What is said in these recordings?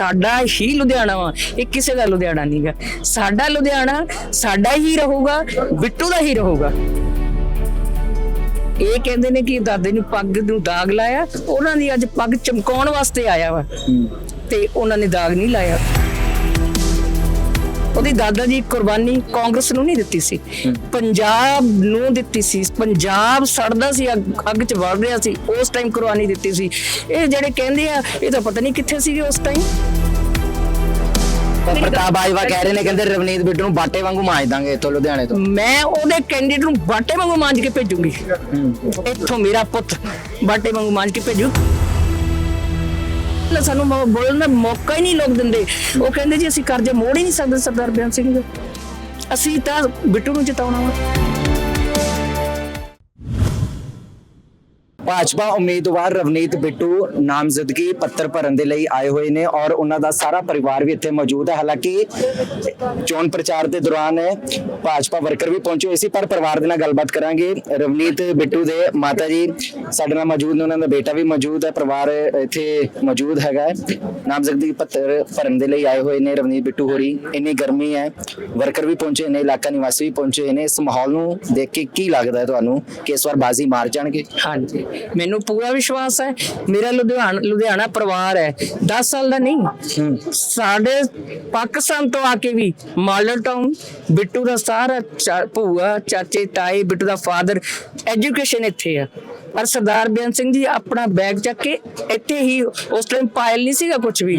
ਸਾਡਾ ਹੀ ਲੁਧਿਆਣਾ ਵਾ ਇਹ ਕਿਸੇ ਦਾ ਲੁਧਿਆਣਾ ਨਹੀਂਗਾ ਸਾਡਾ ਲੁਧਿਆਣਾ ਸਾਡਾ ਹੀ ਰਹੂਗਾ ਬਿੱਟੂ ਦਾ ਹੀ ਰਹੂਗਾ। ਇਹ ਕਹਿੰਦੇ ਨੇ ਕਿ ਦਾਦੇ ਨੂੰ ਪੱਗ ਨੂੰ ਦਾਗ ਲਾਇਆ ਉਹਨਾਂ ਦੀ ਅੱਜ ਪੱਗ ਚਮਕਾਉਣ ਵਾਸਤੇ ਆਇਆ ਵਾ। ਤੇ ਉਹਨਾਂ ਨੇ ਦਾਗ ਨਹੀਂ ਲਾਇਆ। ਉਹਦੀ ਦਾਦਾ ਜੀ ਕੁਰਬਾਨੀ ਕਾਂਗਰਸ ਨੂੰ ਨਹੀਂ ਦਿੱਤੀ ਸੀ। ਪੰਜਾਬ ਨੂੰ ਦਿੱਤੀ ਸੀ। ਪੰਜਾਬ ਸੜਦਾ ਸੀ ਅੱਗ 'ਚ ਵੜ ਰਿਹਾ ਸੀ। ਉਸ ਟਾਈਮ ਕੁਰਬਾਨੀ ਦਿੱਤੀ ਸੀ। ਇਹ ਜਿਹੜੇ ਕਹਿੰਦੇ ਆ ਇਹ ਤਾਂ ਪਤਾ ਨਹੀਂ ਕਿੱਥੇ ਸੀਗੇ ਉਸ ਟਾਈਮ ਪਰ ਪ੍ਰਤਾਪ ਬਾਜਵਾ ਕਹਿ ਰਹੇ ਨੇ ਕਹਿੰਦੇ ਰਵਨੀਤ ਬਿੱਟੂ ਨੂੰ ਬਾਟੇ ਵਾਂਗੂ ਮਾਂਜ ਦਾਂਗੇ ਇੱਥੋਂ ਲੁਧਿਆਣੇ ਤੋਂ। ਮੈਂ ਉਹਦੇ ਕੈਂਡੀਡੇਟ ਨੂੰ ਬਾਟੇ ਵਾਂਗੂ ਮਾਂਜ ਕੇ ਭੇਜੂੰਗੀ। ਇੱਥੋਂ ਮੇਰਾ ਪੁੱਤ ਬਾਟੇ ਵਾਂਗੂ ਮਾਂਜ ਕੇ ਭੇਜੂ। ਲੈ ਸਾਨੂੰ ਮੌ- ਬੋਲਣ ਦਾ ਮੌਕਾ ਹੀ ਨਹੀਂ ਲੋਕ ਦਿੰਦੇ। ਉਹ ਕਹਿੰਦੇ ਜੀ ਅਸੀਂ ਕਰਜ਼ੇ ਮੋੜ ਹੀ ਨਹੀਂ ਸਕਦੇ ਸਰਦਾਰ ਬਿਆਨ ਸਿੰਘ ਜੀ। ਅਸੀਂ ਤਾਂ ਬਿੱਟੂ ਨੂੰ ਜਿਤਾਉਣਾ ਵਾ। ਭਾਜਪਾ ਉਮੀਦਵਾਰ ਰਵਨੀਤ ਬਿੱਟੂ ਨਾਮਜ਼ਦਗੀ ਪੱਤਰ ਭਰਨ ਦੇ ਲਈ ਆਏ ਹੋਏ ਨੇ ਔਰ ਉਹਨਾਂ ਦਾ ਸਾਰਾ ਪਰਿਵਾਰ ਵੀ ਇੱਥੇ ਮੌਜੂਦ ਹੈ। ਹਾਲਾਂਕਿ ਚੋਣ ਪ੍ਰਚਾਰ ਦੇ ਦੌਰਾਨ ਭਾਜਪਾ ਵਰਕਰ ਵੀ ਪਹੁੰਚੇ ਹੋਏ ਸੀ, ਪਰ ਪਰਿਵਾਰ ਦੇ ਨਾਲ ਗੱਲਬਾਤ ਕਰਾਂਗੇ। ਰਵਨੀਤ ਬਿੱਟੂ ਦੇ ਮਾਤਾ ਜੀ ਸਾਡੇ ਨਾਲ ਮੌਜੂਦ ਨੇ, ਉਹਨਾਂ ਦਾ ਬੇਟਾ ਵੀ ਮੌਜੂਦ ਹੈ, ਪਰਿਵਾਰ ਇੱਥੇ ਮੌਜੂਦ ਹੈਗਾ ਨਾਮਜ਼ਦਗੀ ਪੱਤਰ ਭਰਨ ਦੇ ਲਈ ਆਏ ਹੋਏ ਨੇ ਰਵਨੀਤ ਬਿੱਟੂ ਹੋਰੀ। ਇੰਨੀ ਗਰਮੀ ਹੈ, ਵਰਕਰ ਵੀ ਪਹੁੰਚੇ ਨੇ, ਇਲਾਕਾ ਨਿਵਾਸੀ ਵੀ ਪਹੁੰਚੇ ਹੋਏ ਨੇ। ਇਸ ਮਾਹੌਲ ਨੂੰ ਦੇਖ ਕੇ ਕੀ ਲੱਗਦਾ ਹੈ ਤੁਹਾਨੂੰ ਕਿ ਇਸ ਵਾਰ ਬਾਜ਼ੀ ਮਾਰ ਜਾਣਗੇ? ਹਾਂਜੀ। ਮੈਨੂੰ ਪੂਰਾ ਵਿਸ਼ਵਾਸ ਹੈ। ਮੇਰਾ ਲੁਧਿਆਣਾ ਲੁਧਿਆਣਾ ਪਰਿਵਾਰ ਹੈ। 10 ਸਾਲ ਦਾ ਨਹੀਂ। ਸਾਡੇ ਪਾਕਿਸਤਾਨ ਤੋਂ ਆ ਕੇ ਵੀ ਮਾਡਲ ਟਾਊਨ ਬਿੱਟੂ ਦਾ ਸਾਰਾ ਭੂਆ ਚਾਚੇ ਤਾਏ ਬਿੱਟੂ ਦਾ ਫਾਦਰ ਐਜੂਕੇਸ਼ਨ ਇੱਥੇ ਆ। ਪਰ ਸਰਦਾਰ ਬੇਅੰਤ ਸਿੰਘ ਜੀ ਆਪਣਾ ਬੈਗ ਚੱਕ ਕੇ ਇੱਥੇ ਹੀ ਉਸ ਟਾਈਮ ਪਾਇਲ ਨਹੀਂ ਸੀਗਾ ਕੁਝ ਵੀ।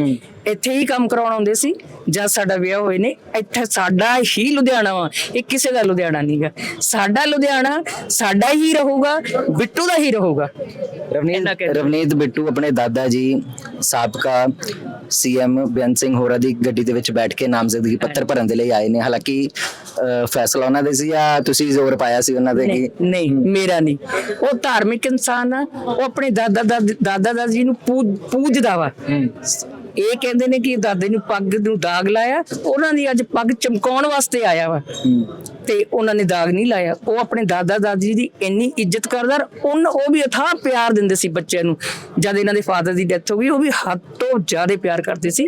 ਇੱਥੇ ਹੀ ਕੰਮ ਕਰਾਉਣ ਆਉਂਦੇ ਸੀ ਜਦ ਸਾਡਾ ਵਿਆਹ ਹੋਏ ਨੇ ਇੱਥੇ ਸਾਡਾ ਹੀ ਲੁਧਿਆਣਾ ਵਾ ਇਹ ਕਿਸੇ ਦਾ ਲੁਧਿਆਣਾ ਨਹੀਂਗਾ ਸਾਡਾ ਲੁਧਿਆਣਾ ਸਾਡਾ ਹੀ ਰਹੂਗਾ ਬਿੱਟੂ ਦਾ ਹੀ ਰਹੂਗਾ। ਰਵਨੀਤ ਰਵਨੀਤ ਬਿੱਟੂ ਆਪਣੇ ਦਾਦਾ ਜੀ ਸਾਬਕਾ ਸੀਐਮ ਬੇਅੰਤ ਸਿੰਘ ਹੋਰਾਂ ਦੀ ਗੱਡੀ ਦੇ ਵਿੱਚ ਬੈਠ ਕੇ ਨਾਮਜ਼ਦਗੀ ਪੱਤਰ ਭਰਨ ਦੇ ਲਈ ਆਏ ਨੇ। ਹਾਲਾਂਕਿ ਫੈਸਲਾ ਉਹਨਾਂ ਦੇ ਸੀ ਜਾਂ ਤੁਸੀਂ ਜ਼ੋਰ ਪਾਇਆ ਸੀ ਉਹਨਾਂ ਦੇ ਕਿ ਨਹੀਂ ਮੇਰਾ ਨਹੀਂ। ਉਹ ਧਾਰਮਿਕ ਇਨਸਾਨ ਆ ਉਹ ਆਪਣੇ ਦਾਦਾ ਦਾਦੀ ਦਾਦਾ ਜੀ ਨੂੰ ਪੂਜ- ਪੂਜਦਾ ਵਾ। ਇਹ ਕਹਿੰਦੇ ਨੇ ਕਿ ਦਾਦੇ ਨੂੰ ਪੱਗ ਨੂੰ ਦਾਗ ਲਾਇਆ ਉਹਨਾਂ ਦੀ ਅੱਜ ਪੱਗ ਚਮਕਾਉਣ ਵਾਸਤੇ ਆਇਆ ਵਾ। ਤੇ ਉਹਨਾਂ ਨੇ ਦਾਗ ਨਹੀਂ ਲਾਇਆ। ਉਹ ਆਪਣੇ ਦਾਦਾ ਦਾਦੀ ਦੀ ਇੰਨੀ ਇੱਜ਼ਤ ਕਰਦਾ ਉਹਨ ਉਹ ਵੀ ਅਥਾਹ ਪਿਆਰ ਦਿੰਦੇ ਸੀ ਬੱਚਿਆਂ ਨੂੰ। ਜਦ ਇਹਨਾਂ ਦੇ ਫਾਦਰ ਦੀ ਡੈਥ ਹੋ ਗਈ ਉਹ ਵੀ ਹੱਦ ਤੋਂ ਜ਼ਿਆਦਾ ਪਿਆਰ ਕਰਦੇ ਸੀ।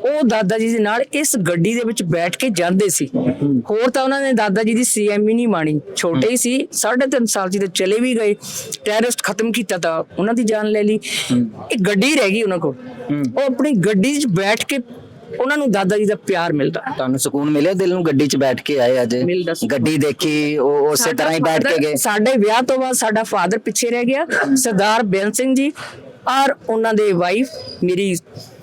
ਉਹ ਦਾਦਾ ਜੀ ਦੇ ਨਾਲ ਇਸ ਗੱਡੀ ਦੇ ਵਿੱਚ ਬੈਠ ਕੇ ਜਾਂਦੇ ਸੀ। ਹੋਰ ਤਾਂ ਉਹਨਾਂ ਨੇ ਦਾਦਾ ਜੀ ਦੀ ਸੀਐਮ ਹੀ ਨਹੀਂ ਮਾਣੀ। ਛੋਟੇ ਹੀ ਸੀ 3.5 ਸਾਲ ਜੀ ਤੇ ਚਲੇ ਵੀ ਗਏ। ਟੈਰਰਿਸਟ ਖਤਮ ਕੀਤਾ ਤਾਂ ਉਹਨਾਂ ਦੀ ਜਾਨ ਲੈ ਲਈ। ਇਹ ਗੱਡੀ ਰਹਿ ਗਈ ਉਹਨਾਂ ਕੋਲ। ਉਹ ਆਪਣੀ ਗੱਡੀ 'ਚ ਬੈਠ ਕੇ ਉਹਨਾਂ ਨੂੰ ਦਾਦਾ ਜੀ ਦਾ ਪਿਆਰ ਮਿਲਦਾ। ਤੁਹਾਨੂੰ ਸਕੂਨ ਮਿਲਿਆ ਦਿਲ ਨੂੰ ਗੱਡੀ 'ਚ ਬੈਠ ਕੇ ਆਏ ਅੱਜ? ਮਿਲਦਾ। ਗੱਡੀ ਦੇਖੀ ਉਹ ਉਸੇ ਤਰ੍ਹਾਂ ਹੀ ਬੈਠ ਕੇ ਗਏ। ਸਾਡੇ ਵਿਆਹ ਤੋਂ ਬਾਅਦ ਸਾਡਾ ਫਾਦਰ ਪਿੱਛੇ ਰਹਿ ਗਿਆ ਸਰਦਾਰ ਬੇਅੰਤ ਸਿੰਘ ਜੀ ਔਰ ਉਹਨਾਂ ਦੇ ਵਾਈਫ ਮੇਰੀ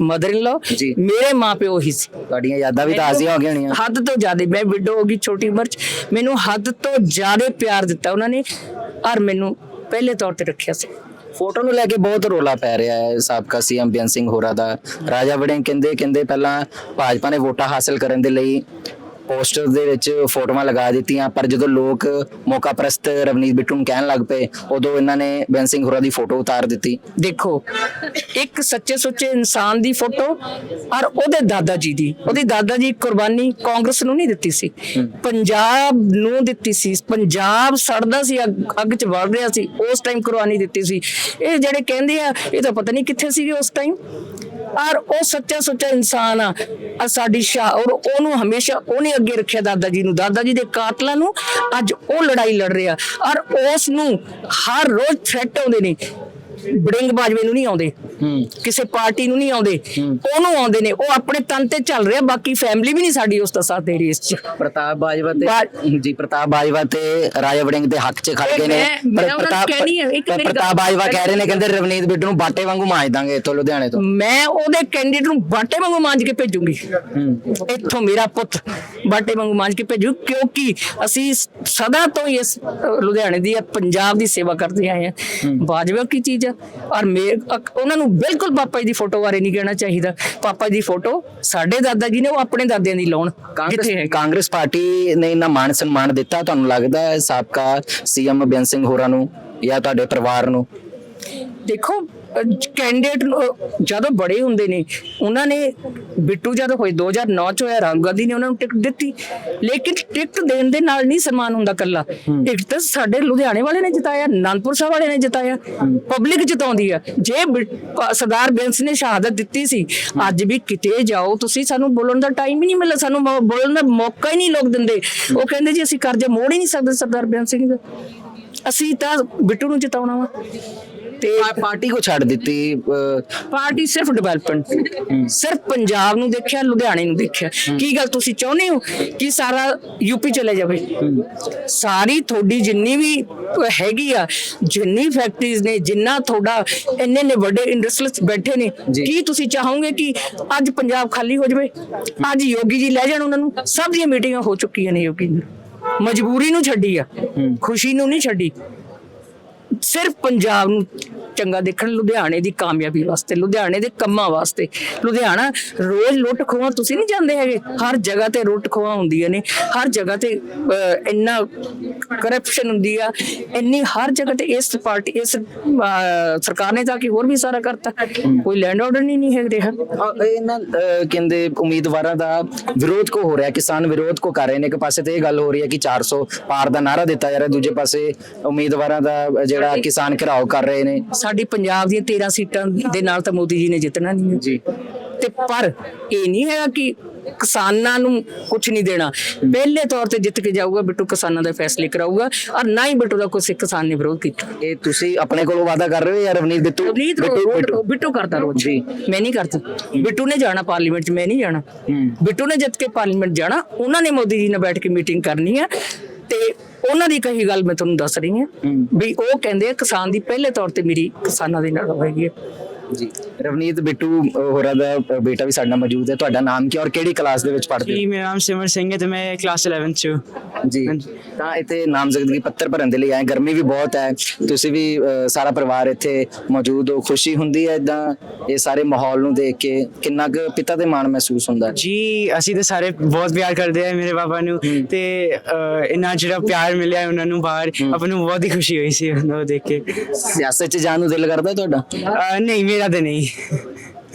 ਮਦਰ ਇਨ ਲਾ ਜੀ। ਮੇਰੇ ਮਾਪਿਓ ਹੀ ਸੀ। ਤੁਹਾਡੀਆਂ ਯਾਦਾਂ ਵੀ ਤਾਜ਼ੀਆਂ ਹੋ ਗਈਆਂ ਹੋਣੀਆਂ। ਹੱਦ ਤੋਂ ਜ਼ਿਆਦਾ ਮੈਂ ਵਿਡੋ ਹੋ ਗਈ ਛੋਟੀ ਉਮਰ ਚ ਮੈਨੂੰ ਹੱਦ ਤੋਂ ਜ਼ਿਆਦਾ ਪਿਆਰ ਦਿੱਤਾ ਉਹਨਾਂ ਨੇ ਔਰ ਮੈਨੂੰ ਪਹਿਲੇ ਤੌਰ ਤੇ ਰੱਖਿਆ ਸੀ। ਫੋਟੋ ਨੂੰ ਲੈ ਕੇ ਬਹੁਤ ਰੋਲਾ ਪੈ ਰਿਹਾ ਹੈ ਸਾਬਕਾ ਸੀਐਮ ਬੇਅੰਤ ਸਿੰਘ ਹੋਰਾਂ ਦਾ। ਰਾਜਾ ਵੜਿੰਗ ਕਹਿੰਦੇ ਕਹਿੰਦੇ ਪਹਿਲਾਂ ਭਾਜਪਾ ਨੇ ਵੋਟਾਂ ਹਾਸਲ ਕਰਨ ਦੇ ਲਈ ਪੋਸਟਰ ਦੇ ਵਿੱਚ ਫੋਟੋਆਂ ਲਗਾ ਦਿੱਤੀਆਂ ਪਰ ਜਦੋਂ ਲੋਕ ਮੌਕਾ ਪ੍ਰਸਤ ਰਵਨੀਤ ਬਿੱਟੂ ਨੂੰ ਕਹਿਣ ਲੱਗ ਪਏ ਉਦੋਂ ਇਹਨਾਂ ਨੇ ਬੇਅੰਤ ਸਿੰਘ ਹੋਰਾਂ ਦੀ ਫੋਟੋ ਉਤਾਰ ਦਿੱਤੀ। ਦੇਖੋ ਇੱਕ ਸੱਚੇ ਸੁੱਚੇ ਇਨਸਾਨ ਦੀ ਫੋਟੋ ਔਰ ਉਹਦੇ ਦਾਦਾ ਜੀ ਦੀ। ਉਹਦੀ ਦਾਦਾ ਜੀ ਕੁਰਬਾਨੀ ਕਾਂਗਰਸ ਨੂੰ ਨਹੀਂ ਦਿੱਤੀ ਸੀ। ਪੰਜਾਬ ਨੂੰ ਦਿੱਤੀ ਸੀ। ਪੰਜਾਬ ਸੜਦਾ ਸੀ ਅੱਗ ਅੱਗ 'ਚ ਵੜ ਰਿਹਾ ਸੀ। ਉਸ ਟਾਈਮ ਕੁਰਬਾਨੀ ਦਿੱਤੀ ਸੀ। ਇਹ ਜਿਹੜੇ ਕਹਿੰਦੇ ਆ ਇਹ ਤਾਂ ਪਤਾ ਨਹੀਂ ਕਿੱਥੇ ਸੀਗੇ ਉਸ ਟਾਈਮ ਔਰ ਉਹ ਸੱਚਾ ਸੁੱਚਾ ਇਨਸਾਨ ਆ। ਆ ਸਾਡੀ ਸ਼ਾਹ ਔਰ ਉਹਨੂੰ ਹਮੇਸ਼ਾ ਉਹਨੇ ਅੱਗੇ ਰੱਖਿਆ ਦਾਦਾ ਜੀ ਨੂੰ। ਦਾਦਾ ਜੀ ਦੇ ਕਾਤਲਾਂ ਨੂੰ ਅੱਜ ਉਹ ਲੜਾਈ ਲੜ ਰਿਹਾ। ਔਰ ਉਸ ਨੂੰ ਹਰ ਰੋਜ਼ ਥ੍ਰੈਟ ਆਉਂਦੇ ਨੇ। ਬੜਿੰਗ ਬਾਜਵੇ ਨੂੰ ਨਹੀਂ ਆਉਂਦੇ। ਕਿਸੇ ਪਾਰਟੀ ਨੂੰ ਨਹੀਂ ਆਉਂਦੇ। ਉਹਨੂੰ ਆਉਂਦੇ ਨੇ। ਉਹ ਆਪਣੇ ਤਨ ਤੇ ਚੱਲ ਰਿਹਾ। ਬਾਕੀ ਫੈਮਿਲੀ ਵੀ ਨਹੀਂ ਸਾਡੀ ਉਸ ਦਾ ਸਾਥ ਦੇ ਰਹੀ ਇਸ ਚ। ਪ੍ਰਤਾਪ ਬਾਜਵਾ ਤੇ ਜੀ ਪ੍ਰਤਾਪ ਬਾਜਵਾ ਤੇ ਰਾਜਾ ਵੜਿੰਗ ਦੇ ਹੱਕ 'ਚ ਖੜ ਗਏ ਨੇ। ਪ੍ਰਤਾਪ ਪ੍ਰਤਾਪ ਬਾਜਵਾ ਕਹਿ ਰਹੇ ਨੇ ਕਹਿੰਦੇ ਰਵਨੀਤ ਬਿੱਟੂ ਨੂੰ ਬਾਟੇ ਵਾਂਗੂ ਮਾਂਜ ਦਾਂਗੇ ਇੱਥੋਂ ਲੁਧਿਆਣੇ ਤੋਂ। ਮੈਂ ਉਹਦੇ ਕੈਂਡੀਡੇਟ ਨੂੰ ਬਾਟੇ ਵਾਂਗੂ ਮਾਂਜ ਕੇ ਭੇਜੂੰਗੀ। ਇੱਥੋਂ ਮੇਰਾ ਪੁੱਤ ਬਾਟੇ ਵਾਂਗੂ ਮਾਂਜ ਕੇ ਭੇਜੂ ਕਿਉਂਕਿ ਅਸੀਂ ਸਦਾ ਤੋਂ ਹੀ ਇਸ ਲੁਧਿਆਣੇ ਦੀ ਪੰਜਾਬ ਦੀ ਸੇਵਾ ਕਰਦੇ ਆਏ ਹਾਂ। ਬਾਜਵਾ ਕੀ ਚੀਜ਼ ਔਰ ਮੇ ਅਕ- ਉਹਨਾਂ ਨੂੰ ਬਿਲਕੁਲ ਪਾਪਾ ਜੀ ਦੀ ਫੋਟੋ ਬਾਰੇ ਨਹੀਂ ਕਹਿਣਾ ਚਾਹੀਦਾ। ਪਾਪਾ ਜੀ ਦੀ ਫੋਟੋ ਸਾਡੇ ਦਾਦਾ ਜੀ ਨੇ ਉਹ ਆਪਣੇ ਦਾਦਿਆਂ ਦੀ ਲਾਉਣ। ਕਿੱਥੇ ਹੈ ਕਾਂਗਰਸ ਕਾਂਗਰਸ ਪਾਰਟੀ ਨੇ ਇੰਨਾ ਮਾਣ ਸਨਮਾਨ ਦਿੱਤਾ ਤੁਹਾਨੂੰ ਲੱਗਦਾ ਹੈ ਸਾਬਕਾ ਸੀਐਮ ਬੇਅੰਤ ਸਿੰਘ ਹੋਰਾਂ ਨੂੰ ਜਾਂ ਤੁਹਾਡੇ ਪਰਿਵਾਰ ਨੂੰ? ਦੇਖੋ ਕੈਂਡੀਡੇਟ ਜਦੋਂ ਬੜੇ ਹੁੰਦੇ ਨੇ ਉਹਨਾਂ ਨੇ ਬਿੱਟੂ ਜਦ ਹੋਏ 2009 ਚ ਹੋਇਆ ਰਾਹੁਲ ਗਾਂਧੀ ਨੇ ਉਹਨਾਂ ਨੂੰ ਟਿਕਟ ਦਿੱਤੀ। ਲੇਕਿਨ ਟਿਕਟ ਦੇਣ ਦੇ ਨਾਲ ਨਹੀਂ ਸਨਮਾਨ ਹੁੰਦਾ ਕੱਲਾ ਟਿਕਟ ਤਾਂ ਸਾਡੇ ਲੁਧਿਆਣੇ ਵਾਲੇ ਨੇ ਜਿਤਾਇਆ ਅਨੰਦਪੁਰ ਸਾਹਿਬ ਵਾਲੇ ਨੇ ਜਿਤਾਇਆ ਪਬਲਿਕ ਜਿਤਾਉਂਦੀ ਆ। ਜੇ ਸਰਦਾਰ ਬੈਂਸ ਨੇ ਸ਼ਹਾਦਤ ਦਿੱਤੀ ਸੀ ਅੱਜ ਵੀ ਕਿਤੇ ਜਾਓ ਤੁਸੀਂ ਸਾਨੂੰ ਬੋਲਣ ਦਾ ਟਾਈਮ ਹੀ ਨਹੀਂ ਮਿਲਦਾ ਸਾਨੂੰ ਬੋਲਣ ਦਾ ਮੌਕਾ ਹੀ ਨਹੀਂ ਲੋਕ ਦਿੰਦੇ। ਉਹ ਕਹਿੰਦੇ ਜੀ ਅਸੀਂ ਕਰਜ਼ਾ ਮੋੜ ਹੀ ਨਹੀਂ ਸਕਦੇ ਸਰਦਾਰ ਬੈਂਸ ਸਿੰਘ ਦਾ। ਅਸੀਂ ਤਾਂ ਬਿੱਟੂ ਨੂੰ ਜਿਤਾਉਣਾ ਵਾ। ਤੇ ਪਾ- ਪਾਰਟੀ ਕੋ ਛੱਡ ਦਿੱਤੀ ਅਹ, ਪਾਰਟੀ ਸਿਰਫ ਡਿਵੈਲਪਮੈਂਟ ਸਿਰਫ ਪੰਜਾਬ ਨੂੰ ਦੇਖਿਆ ਲੁਧਿਆਣੇ ਨੂੰ ਦੇਖਿਆ। ਕੀ ਗੱਲ ਤੁਸੀਂ ਚਾਹੁੰਦੇ ਹੋ ਕਿ ਸਾਰਾ ਯੂਪੀ ਚਲੇ ਜਾਵੇ? ਸਾਰੀ ਤੁਹਾਡੀ ਜਿੰਨੀ ਵੀ ਹੈਗੀ ਆ ਜਿੰਨੀ ਫੈਕਟਰੀਜ਼ ਨੇ ਜਿੰਨਾ ਤੁਹਾਡਾ ਇੰਨੇ ਨੇ ਵੱਡੇ ਇੰਡਸਟਰੀਅਲਿਸਟ ਬੈਠੇ ਨੇ ਜੀ। ਕੀ ਤੁਸੀਂ ਚਾਹੋਗੇ ਕਿ ਅੱਜ ਪੰਜਾਬ ਖਾਲੀ ਹੋ ਜਾਵੇ? ਅੱਜ ਯੋਗੀ ਜੀ ਲੈ ਜਾਣ ਉਹਨਾਂ ਨੂੰ ਸਭ ਦੀਆਂ ਮੀਟਿੰਗਾਂ ਹੋ ਚੁੱਕੀਆਂ ਨੇ ਯੋਗੀ ਜੀ। ਮਜਬੂਰੀ ਨੂੰ ਛੱਡੀ ਆ ਖੁਸ਼ੀ ਨੂੰ ਨਹੀਂ ਛੱਡੀ। ਸਿਰਫ ਪੰਜਾਬ ਨੂੰ ਚੰਗਾ ਦੇਖਣ ਲੁਧਿਆਣੇ ਦੀ ਕਾਮਯਾਬੀ ਵਾਸਤੇ ਲੁਧਿਆਣੇ ਦੇ ਕੰਮਾਂ ਵਾਸਤੇ। ਲੁਧਿਆਣਾ ਰੋਜ਼ ਲੁੱਟ ਖੋਹਾਂ ਤੁਸੀਂ ਨਹੀਂ ਜਾਂਦੇ ਹੈਗੇ? ਹਰ ਜਗ੍ਹਾ ਤੇ ਲੁੱਟ ਖੋਹਾਂ ਹੁੰਦੀਆਂ ਨੇ ਹਰ ਜਗ੍ਹਾ ਤੇ ਇੰਨਾ ਕਰਪਸ਼ਨ ਹੁੰਦੀ ਆ ਇੰਨੀ ਹਰ ਜਗ੍ਹਾ ਤੇ ਇਸ ਪਾਰਟੀ ਇਸ ਸਰਕਾਰ ਨੇ ਤਾਂ ਕਿ ਹੋਰ ਵੀ ਸਾਰਾ ਕਰਤਾ। ਕੋਈ ਲੈਂਡ ਆਰਡਰ ਨਹੀਂ ਨਹੀਂ ਹੈ ਰਿਹਾ। ਅਹ, ਕਹਿੰਦੇ ਉਮੀਦਵਾਰਾਂ ਦਾ ਵਿਰੋਧ ਕੋ ਹੋ ਰਿਹਾ ਕਿਸਾਨ ਵਿਰੋਧ ਕੋ ਕਰ ਰਹੇ ਨੇ। ਇੱਕ ਪਾਸੇ ਤੇ ਇਹ ਗੱਲ ਹੋ ਰਹੀ ਹੈ ਕਿ 400 ਪਾਰ ਦਾ ਨਾਰਾ ਦਿੱਤਾ ਜਾ ਰਿਹਾ ਦੂਜੇ ਪਾਸੇ ਉਮੀਦਵਾਰਾਂ ਦਾ ਜਿਹੜਾ ਕਿਸਾਨ ਘਿਰਾਓ ਕਰ ਰਹੇ ਨੇ। ਸਾਡੀ ਪੰਜਾਬ ਦੀਆਂ 13 ਸੀਟਾਂ ਦੇ ਨਾਲ ਤਾਂ ਮੋਦੀ ਜੀ ਨੇ ਜਿੱਤਣਾ ਨਹੀਂ ਜੀ। ਤੇ ਪਰ ਇਹ ਨਹੀਂ ਹੈਗਾ ਕਿ ਕਿਸਾਨਾਂ ਨੂੰ ਕੁਝ ਨਹੀਂ ਦੇਣਾ। ਪਹਿਲੇ ਤੌਰ ਤੇ ਜਿੱਤ ਕੇ ਜਾਊਗਾ ਬਿੱਟੂ ਕਿਸਾਨਾਂ ਦੇ ਫੈਸਲੇ ਕਰਾਊਗਾ ਔਰ ਨਾ ਹੀ ਬਿੱਟੂ ਦਾ ਕੋਈ ਕਿਸਾਨ ਨੇ ਵਿਰੋਧ ਕੀਤਾ। ਇਹ ਤੁਸੀਂ ਆਪਣੇ ਕੋਲੋਂ ਵਾਅਦਾ ਕਰ ਰਹੇ ਹੋ ਜਾਂ ਰਵਨੀਤ ਬਿੱਟੂ? ਬਿੱਟੂ- ਬਿੱਟੂ। ਕਰਦਾ ਰੋਜ਼। ਜੀ। ਮੈਂ ਨਹੀਂ ਕਰਦਾ। ਬਿੱਟੂ ਨੇ ਜਾਣਾ ਪਾਰਲੀਮੈਂਟ 'ਚ ਮੈਂ ਨਹੀਂ ਜਾਣਾ। ਬਿੱਟੂ ਨੇ ਜਿੱਤ ਕੇ ਪਾਰਲੀਮੈਂਟ ਜਾਣਾ ਉਹਨਾਂ ਨੇ ਮੋਦੀ ਜੀ ਨਾਲ ਬੈਠ ਕੇ ਮੀਟਿੰਗ ਕਰਨੀ ਹੈ। ਤੇ ਉਹਨਾਂ ਦੀ ਕਹੀ ਗੱਲ ਮੈਂ ਤੁਹਾਨੂੰ ਦੱਸ ਰਹੀ ਹਾਂ। ਵੀ ਉਹ ਕਹਿੰਦੇ ਆ ਕਿਸਾਨ ਦੀ ਪਹਿਲੇ ਤੌਰ ਤੇ ਮੇਰੀ ਕਿਸਾਨਾਂ ਦੇ ਨਾਲ ਹੋਏਗੀ ਹੈ ਜੀ। ਰਵਨੀਤ ਬਿੱਟੂ ਹੋਰਾਂ ਦਾ ਬੇਟਾ ਵੀ ਸਾਡੇ ਨਾਲ ਮੌਜੂਦ ਹੈ। ਤੁਹਾਡਾ ਨਾਮ ਕੀ ਹੈ ਔਰ ਕਿਹੜੀ ਕਲਾਸ ਦੇ ਵਿੱਚ ਪੜ੍ਹਦੇ ਜੀ ਮੇਰਾ ਨਾਮ ਸਿਮਰ ਸਿੰਘ ਹੈ ਤੇ ਮੈਂ ਕਲਾਸ 11 ਚ ਹਾਂ। ਹੋ ਜੀ ਤਾਂ ਇੱਥੇ ਨਾਮਜ਼ਦਗੀ ਪੱਤਰ ਭਰਨ ਦੇ ਲਈ ਆਏ। ਗਰਮੀ ਵੀ ਬਹੁਤ ਹੈ। ਤੁਸੀਂ ਵੀ ਸਾਰਾ ਪਰਿਵਾਰ ਇੱਥੇ ਮੌਜੂਦ ਹੋ। ਖੁਸ਼ੀ ਹੁੰਦੀ ਹੈ ਇਦਾਂ ਇਹ ਸਾਰੇ ਮਾਹੌਲ ਨੂੰ ਦੇਖ ਕੇ। ਕਿੰਨਾ ਕੁ ਪਿਤਾ ਤੇ ਮਾਣ ਮਹਿਸੂਸ ਹੁੰਦਾ ਹੈ? ਜੀ ਅਸੀਂ ਤਾਂ ਸਾਰੇ ਬਹੁਤ ਪਿਆਰ ਕਰਦੇ ਆ ਮੇਰੇ ਪਾਪਾ ਨੂੰ। ਤੇ ਇੰਨਾ ਜਿਹੜਾ ਪਿਆਰ ਮਿਲਿਆ ਉਹਨਾਂ ਨੂੰ ਬਾਹਰ ਆਪਾਂ ਨੂੰ ਬਹੁਤ ਹੀ ਖੁਸ਼ੀ ਹੋਈ ਸੀ ਉਹਨਾਂ ਨੂੰ ਦੇਖ ਕੇ। ਸਿਆਸਤ 'ਚ ਜਾਣ ਨੂੰ ਦਿਲ ਕਰਦਾ ਤੁਹਾਡਾ? ਨਹੀਂ ਮੇਰਾ ਤੇ ਨਹੀਂ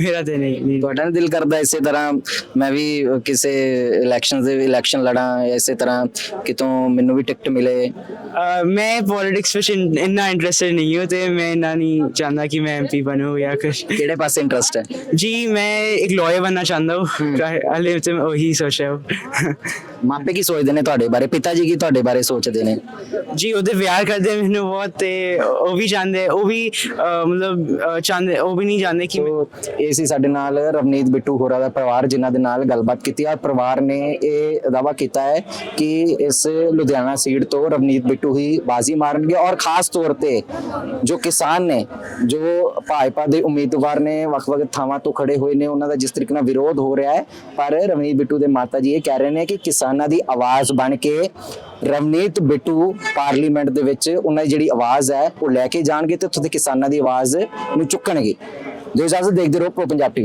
ਮੇਰਾ ਤੇ ਨਹੀਂ ਨਹੀਂ। ਤੁਹਾਡਾ ਦਿਲ ਕਰਦਾ ਇਸੇ ਤਰ੍ਹਾਂ ਮੈਂ ਵੀ ਕਿਸੇ ਇਲੈਕਸ਼ਨ ਦੇ ਇਲੈਕਸ਼ਨ ਲੜਾਂ ਜਾਂ ਇਸੇ ਤਰ੍ਹਾਂ ਕਿਤੋਂ ਮੈਨੂੰ ਵੀ ਟਿਕਟ ਮਿਲੇ। ਮੈਂ ਪੋਲਿਟਿਕਸ ਵਿੱਚ ਇਨ- ਇੰਟਰਸਟਡ ਨਹੀਂ ਹਾਂ ਤੇ ਮੈਂ ਇੰਨਾ ਨਹੀਂ ਚਾਹੁੰਦਾ ਕਿ ਮੈਂ ਐਮਪੀ ਬਣੂੰ ਜਾਂ ਕੁਝ ਕਿਹੜੇ ਪਾਸੇ ਇੰਟਰਸਟ ਹੈ? ਜੀ ਮੈਂ ਇੱਕ ਲਾਇਰ ਬਣਨਾ ਚਾਹੁੰਦਾ ਹੂੰ। ਹਾਲੇ ਤੇ ਉਹੀ ਸੋਚ ਰਿਹਾ ਹਾਂ। ਮਾਪੇ ਕੀ ਸੋਚਦੇ ਨੇ ਤੁਹਾਡੇ ਬਾਰੇ? ਪਿਤਾ ਜੀ ਕੀ ਤੁਹਾਡੇ ਬਾਰੇ ਸੋਚਦੇ ਨੇ? ਜੀ ਉਹਦੇ ਪਿਆਰ ਕਰਦੇ ਮੈਨੂੰ ਬਹੁਤ ਤੇ ਉਹ ਵੀ ਚਾਹੁੰਦੇ ਉਹ ਵੀ ਮਤਲਬ ਚਾਹੁੰਦੇ ਉਹ ਵੀ ਨਹੀਂ ਚਾਹੁੰਦੇ ਕਿ ਇਹ ਸੀ ਸਾਡੇ ਨਾਲ ਰਵਨੀਤ ਬਿੱਟੂ ਹੋਰਾਂ ਦਾ ਪਰਿਵਾਰ ਜਿਨ੍ਹਾਂ ਦੇ ਨਾਲ ਗੱਲਬਾਤ ਕੀਤੀ ਆ। ਪਰਿਵਾਰ ਨੇ ਇਹ ਦਾਵਾ ਕੀਤਾ ਹੈ ਕਿ ਇਸ ਲੁਧਿਆਣਾ ਸੀਟ ਤੋਂ ਰਵਨੀਤ ਬਿੱਟੂ ਹੀ ਬਾਜ਼ੀ ਮਾਰਨਗੇ ਔਰ ਖਾਸ ਤੌਰ ਤੇ ਜੋ ਕਿਸਾਨ ਨੇ, ਜੋ ਭਾਜਪਾ ਦੇ ਉਮੀਦਵਾਰ ਨੇ, ਵੱਖ-ਵੱਖ ਥਾਵਾਂ ਤੋਂ ਖੜੇ ਹੋਏ ਨੇ, ਉਹਨਾਂ ਦਾ ਜਿਸ ਤਰੀਕੇ ਨਾਲ ਵਿਰੋਧ ਹੋ ਰਿਹਾ ਹੈ, ਪਰ ਰਵਨੀਤ ਬਿੱਟੂ ਦੇ ਮਾਤਾ ਜੀ ਇਹ ਕਹਿ ਰਹੇ ਨੇ ਕਿ ਕਿਸਾਨਾਂ ਦੀ ਆਵਾਜ਼ ਬਣ ਕੇ ਰਵਨੀਤ ਬਿੱਟੂ ਪਾਰਲੀਮੈਂਟ ਦੇ ਵਿੱਚ ਉਹਨਾਂ ਦੀ ਜਿਹੜੀ ਆਵਾਜ਼ ਹੈ ਉਹ ਲੈ ਕੇ ਜਾਣਗੇ ਤੇ ਉੱਥੇ ਦੇ ਕਿਸਾਨਾਂ ਦੀ ਆਵਾਜ਼ ਨੂੰ ਚੁੱਕਣਗੇ। ਜੋ ਇਜਾਜ਼ਤ ਦੇਖਦੇ ਰਹੋ ਪ੍ਰੋ ਪੰਜਾਬ ਟੀਵੀ